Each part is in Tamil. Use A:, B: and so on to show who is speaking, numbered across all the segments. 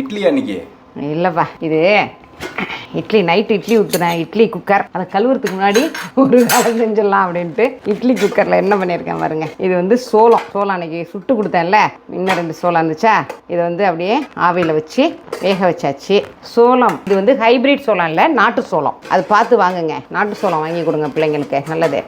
A: இட்லி அன்னைக்கு?
B: இல்லைப்பா இது இட்லி நைட்டு இட்லி ஊற்றுனேன் இட்லி குக்கர் அதை கழுவுறதுக்கு முன்னாடி ஒரு வேலை செஞ்சிடலாம் அப்படின்ட்டு இட்லி குக்கரில் என்ன பண்ணியிருக்கேன் பாருங்க. இது வந்து சோளம். சோளம் அன்னைக்கு சுட்டு கொடுத்தேன்ல. இன்னும் ரெண்டு சோளம் இருந்துச்சா? இதை வந்து அப்படியே ஆவியில் வச்சு வேக வச்சாச்சு. சோளம். இது வந்து ஹைபிரிட் சோளம் இல்லை நாட்டு சோளம். அது பார்த்து வாங்குங்க. நாட்டு சோளம் வாங்கி கொடுங்க பிள்ளைங்களுக்கு. நல்லது.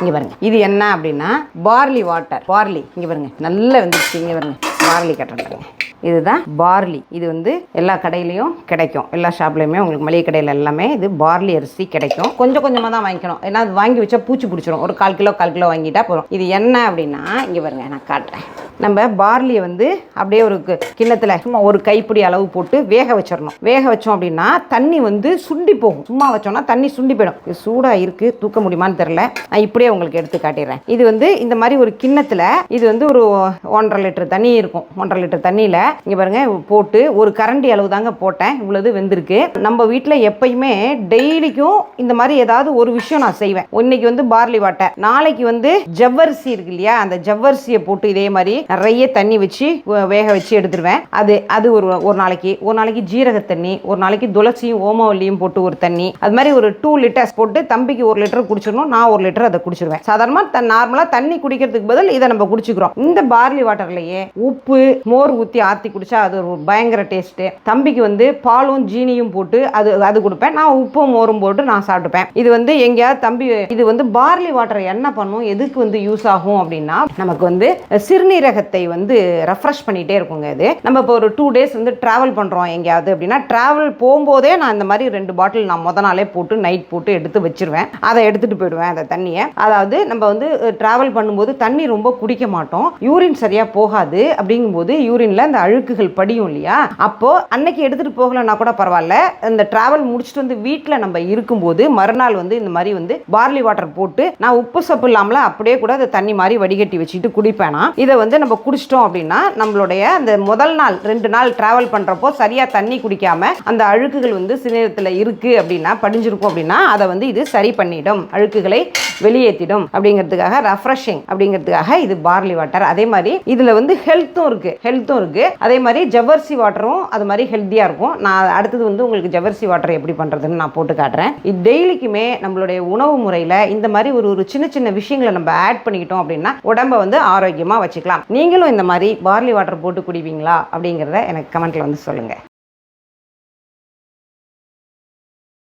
B: இங்கே பாருங்க. இது என்ன அப்படின்னா பார்லி வாட்டர் பார்லி இங்கே பாருங்க. நல்லா வந்துருச்சு. இங்கே பாருங்க. பார்லி கட்டுறேன் இதுதான் பார்லி. இது வந்து எல்லா கடையிலையும் கிடைக்கும். எல்லா ஷாப்லையுமே உங்களுக்கு மளிகை கடையில் எல்லாமே இது பார்லி அரிசி கிடைக்கும். கொஞ்சம் கொஞ்சமாக தான் வாங்கிக்கணும். ஏன்னா அது வாங்கி வச்சா பூச்சி பிடிச்சிரும். ஒரு கால் கிலோ கால் கிலோ வாங்கிட்டா போகிறோம் இது என்ன அப்படின்னா இங்கே பாருங்க நான் காட்டுறேன். நம்ம பார்லியை வந்து அப்படியே ஒரு கி- சும்மா ஒரு கைப்பிடி அளவு போட்டு வேக வச்சிடணும். வேக வச்சோம் அப்படின்னா தண்ணி வந்து சுண்டி போகும். சும்மா வச்சோம்னா தண்ணி சுண்டி போயிடும். இது சூடாக இருக்குது தூக்க முடியுமான்னு தெரில நான் இப்படியே உங்களுக்கு எடுத்து காட்டிடுறேன். இது வந்து இந்த மாதிரி ஒரு கிண்ணத்தில் இது வந்து ஒரு ஒன்றரை லிட்டர் தண்ணி இருக்கும். ஒன்றரை லிட்டர் தண்ணியில் இங்கே பாருங்க போட்டு ஒரு கரண்டி அளவு தாங்க போட்டேன். இவ்வளவு வெந்திருக்கு. நம்ம வீட்டில் எப்பயுமே டெய்லிக்கும் இந்த மாதிரி ஏதாவது ஒரு விஷயம் நான் செய்வேன். இன்னைக்கு வந்து பார்லி வாட்டர் நாளைக்கு வந்து ஜவ்வரிசி இருக்கு இல்லையா அந்த ஜவ்வரிசியை போட்டு இதே மாதிரி நிறைய தண்ணி வச்சு வேக வச்சு எடுத்துருவேன். அது அது ஒரு ஒரு நாளைக்கு ஒரு நாளைக்கு ஜீரக தண்ணி ஒரு நாளைக்கு துளசியும் ஓமவல்லியும் போட்டு ஒரு தண்ணி அது மாதிரி ஒரு டூ லிட்டர்ஸ் போட்டு தம்பிக்கு ஒரு லிட்டர் குடிச்சிடணும் நான் ஒரு லிட்டர் அதை குடிச்சிருவேன். சாதாரணமாக த நார்மலாக தண்ணி குடிக்கிறதுக்கு பதில் இதை நம்ம குடிச்சிக்கிறோம். இந்த பார்லி வாட்டர்லேயே உப்பு மோர் ஊற்றி ஆற்றி குடித்தா அது ஒரு பயங்கர டேஸ்ட்டு. தம்பிக்கு வந்து பாலும் ஜீனியும் போட்டு அது அது கொடுப்பேன். நான் உப்பும் மோரும் போட்டு நான் சாப்பிட்டுப்பேன். இது வந்து எங்கேயாவது தம்பி இது வந்து பார்லி வாட்டர் என்ன பண்ணும் எதுக்கு வந்து யூஸ் ஆகும் அப்படின்னா நமக்கு வந்து சிறுநீரகத்தை வந்து ரெஃப்ரெஷ் பண்ணிகிட்டே இருக்குங்க இது. நம்ம இப்போ ஒரு டூ டேஸ் வந்து ட்ராவல் பண்ணுறோம் எங்கேயாவது அப்படின்னா ட்ராவல் போகும்போதே நான் இந்த மாதிரி ரெண்டு பாட்டில் நான் முத நாளே போட்டு நைட் போட்டு எடுத்து வச்சிருவேன். அதை எடுத்துகிட்டு போயிடுவேன் அந்த தண்ணியை. அதாவது நம்ம வந்து ட்ராவல் பண்ணும்போது தண்ணி ரொம்ப குடிக்க மாட்டோம். யூரின் சரியாக போகாது. அப்படிங்கும்போது யூரினில் அந்த அழுக்குகள் படியும் இல்லையா? அப்போ அன்னைக்கு எடுத்துட்டு போகலன்னா கூட பரவாயில்ல. இந்த டிராவல் முடிச்சுட்டு வந்து வீட்டில் நம்ம இருக்கும்போது மறுநாள் வந்து இந்த மாதிரி வந்து பார்லி வாட்டர் போட்டு நான் உப்பு சப்பு இல்லாமல் அப்படியே கூட அதை தண்ணி மாதிரி வடிகட்டி வச்சுட்டு குடிப்பேனா இதை வந்து நம்ம குடிச்சிட்டோம் அப்படின்னா நம்மளுடைய அந்த முதல் நாள் ரெண்டு நாள் டிராவல் பண்ணுறப்போ சரியாக தண்ணி குடிக்காம அந்த அழுக்குகள் வந்து சிநேரத்தில் இருக்கு அப்படின்னா படிஞ்சிருக்கும் அப்படின்னா அதை வந்து இது சரி பண்ணிடும். அழுக்குகளை வெளியேற்றிடும் அப்படிங்கிறதுக்காக ரெஃப்ரெஷிங் அப்படிங்கிறதுக்காக இது பார்லி வாட்டர் அதே மாதிரி இதில் வந்து ஹெல்த்தும் இருக்குது ஹெல்த்தும் இருக்குது அதே மாதிரி ஜவ்வரிசி வாட்டரும் அது மாதிரி ஹெல்த்தியாக இருக்கும். நான் அடுத்தது வந்து உங்களுக்கு ஜவ்வரிசி வாட்டர் எப்படி பண்ணுறதுன்னு நான் போட்டு காட்டுறேன். இது டெய்லிக்குமே நம்மளுடைய உணவு முறையில் இந்த மாதிரி ஒரு ஒரு சின்ன சின்ன விஷயங்களை நம்ம ஆட் பண்ணிக்கிட்டோம் அப்படின்னா உடம்ப வந்து ஆரோக்கியமாக வச்சுக்கலாம். நீங்களும் இந்த மாதிரி பார்லி வாட்டர் போட்டு குடிப்பீங்களா அப்படிங்கிறத எனக்கு கமெண்ட்டில் வந்து சொல்லுங்கள்